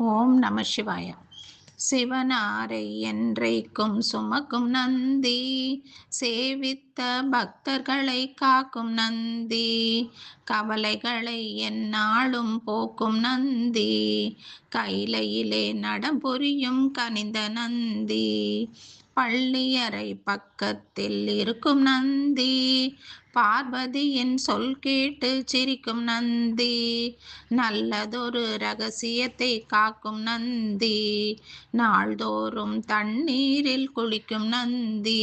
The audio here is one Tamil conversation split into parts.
ஓம் நம சிவாய. சிவனாரை என்றைக்கும் சுமக்கும் நந்தி சேவித்த பக்தர்களை காக்கும் நந்தி கவலைகளை எந்நாளும் போக்கும் நந்தி. கைலையிலே நடம் புரியும் கனிந்த நந்தி. பள்ளியறை பக்கத்தில் இருக்கும் நந்தி. பார்வதியின் சொல் கேட்டு சிரிக்கும் நந்தி. நல்லதொரு ரகசியத்தை காக்கும் நந்தி. நாள்தோறும் தண்ணீரில் குளிக்கும் நந்தி.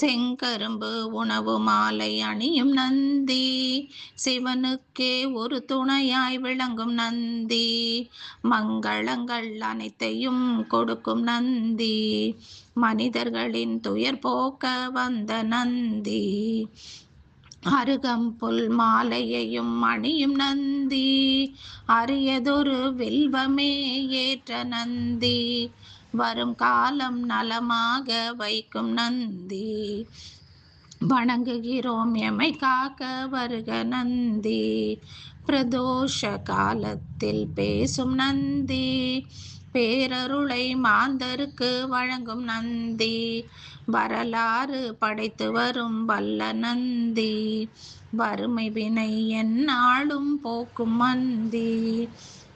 செங்கரும்பு உணவு மாலை அணியும் நந்தி. இறைவனுக்கே ஒரு துணையாய் விளங்கும் நந்தி. மங்களங்கள் அனைத்தையும் கொடுக்கும் நந்தி. மனிதர்களின் துயர் போக்க வந்த நந்தி. அருகம்புல் மாலையையும் அணியும் நந்தி. அரியதொரு வில்வமே ஏற்ற நந்தி. வரும் காலம் நலமாக வைக்கும் நந்தி. வணங்குகிறோம் எமை காக்க வருக நந்தி. பிரதோஷ காலத்தில் பேசும் நந்தி. பேரருளை மாந்தருக்கு வழங்கும் நந்தி. வரலாறு படைத்து வரும் வல்ல நந்தி. வறுமை வினை என்னாலும் போக்கும் மந்தி.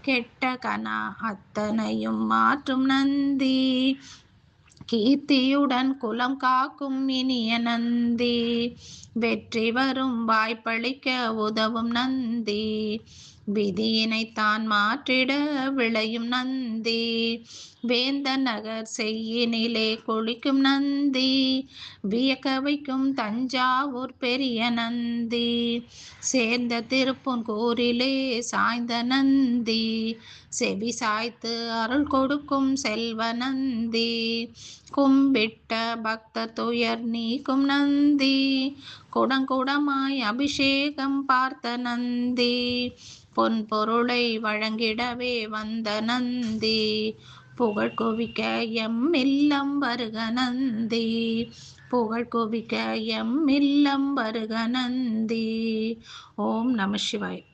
கெட்ட கனா அத்தனையும் மாற்றும் நந்தி. கீர்த்தியுடன் குலம் காக்கும் இனிய நந்தி. வெற்றி வரும் வாய்ப்பளிக்க உதவும் நந்தி. விதியினை தான் மாற்றிட விளையும் நந்தி. வேந்த நகர் செய்யினிலே குளிக்கும் நந்தி. வியக்க வைக்கும் தஞ்சாவூர் பெரிய நந்தி. சேர்ந்த திருப்பூன்கூரிலே சாய்ந்த நந்தி. செவி சாய்த்து அருள் கொடுக்கும் செல்வ நந்தி. கும்பிட்ட பக்த துயர் நீக்கும் நந்தி. குடங்குடமாய் அபிஷேகம் பார்த்த நந்தி. பொன் பொருளை வழங்கிடவே வந்த நந்தி புகழ் குவிக்க எம் இல்லம் வருக நந்தி புகழ் குவிக்க எம் இல்லம் வருக நந்தி ஓம் நம சிவாய்.